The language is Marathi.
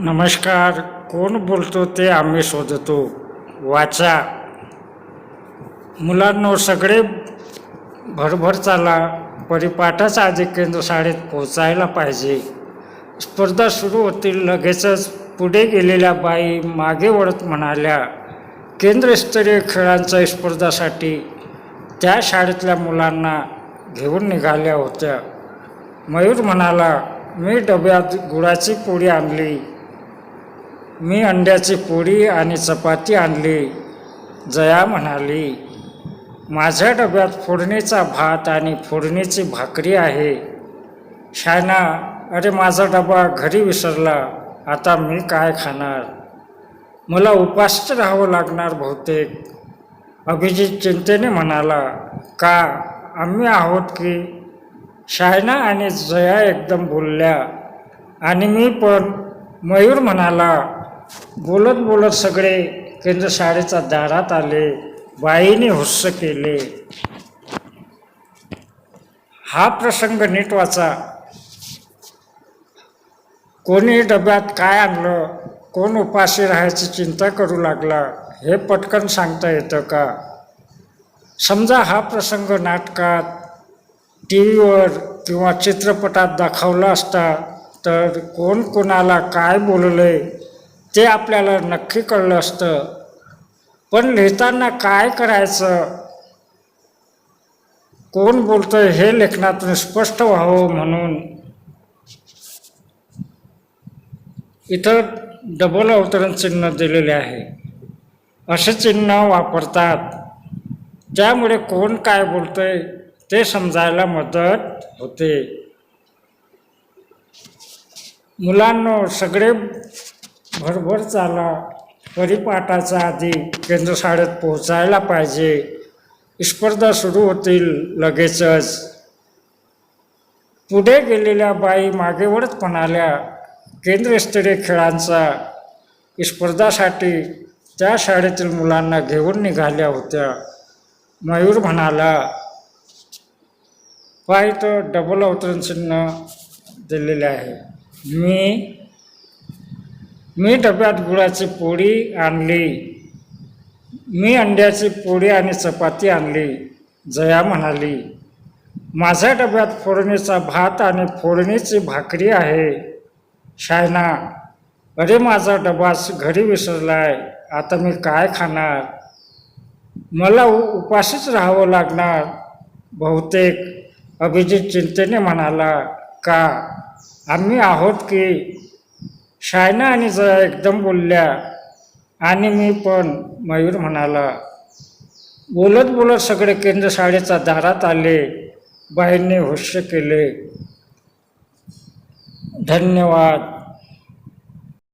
नमस्कार कोण बोलतो ते आम्ही शोधतो. वाचा. मुलांनो सगळे भरभर चाला. परिपाठाचा आधी केंद्र शाळेत पोचायला पाहिजे. स्पर्धा सुरू होतील लगेचच पुढे गेलेल्या बाई मागे वळत म्हणाल्या केंद्रस्तरीय खेळांच्या स्पर्धासाठी त्या शाळेतल्या मुलांना घेऊन निघाल्या होत्या. मयूर म्हणाला मी डब्यात गुळाची पोळी आणली. मी अंड्याची पोळी आणि चपाती आणली. जया म्हणाली माझ्या डब्यात फोडणीचा भात आणि फोडणीची भाकरी आहे. शायना अरे माझा डबा घरी विसरला. आता मी काय खाणार? मला उपासच राहावं लागणार बहुतेक. अभिजित चिंतेने म्हणाला का? आम्ही आहोत की? शायना आणि जया एकदम बोलल्या आणि मी पण. मयूर म्हणाला बोलत बोलत सगळे केंद्र शाळेच्या दारात आले बाईने हुस्स केले. हा प्रसंग नीट वाचा. कोणी डब्यात काय आणलं कोण उपाशी राहायची चिंता करू लागला हे पटकन सांगता येतं का? समजा हा प्रसंग नाटकात टी व्हीवर किंवा चित्रपटात दाखवला असता तर कोण कोणाला काय बोललंय? ते आपल्याला नक्की कळलं असतं. पण लिहिताना काय करायचं? कोण बोलतंय हे लेखनातून स्पष्ट व्हावं म्हणून. इथं डबल अवतरण चिन्ह दिलेले आहे. असे चिन्ह वापरतात. त्यामुळे कोण काय बोलतंय ते समजायला मदत होते. मुलांनो सगळे भरभर चाला. परिपाठाच्या आधी केंद्रशाळेत पोहोचायला पाहिजे. स्पर्धा सुरू होतील लगेचच. पुढे गेलेल्या बाई मागेवरच म्हणाल्या केंद्रस्तरीय खेळांचा स्पर्धासाठी त्या शाळेतील मुलांना घेऊन निघाल्या होत्या. मयूर म्हणाला पाय तर डबल अवतरण चिन्ह दिलेले आहे. मी मी डब्यात गुळाची पोळी आणली. मी अंड्याची पोळी आणि चपाती आणली जया म्हणाली. माझ्या डब्यात फोडणीचा भात आणि फोडणीची भाकरी आहे. शायना अरे माझा डबाच घरी विसरलाय आता मी काय खाणार? मला उ उपाशीच राहावं लागणार. बहुतेक अभिजित चिंतेने म्हणाला का? आम्ही आहोत की शायना आणि जया एकदम बोलल्या आणि मी पण मयूर म्हणाला. बोलत बोलत सगळे केंद्र शाळेच्या दारात आले. बाईंनी हुश्य केले. धन्यवाद.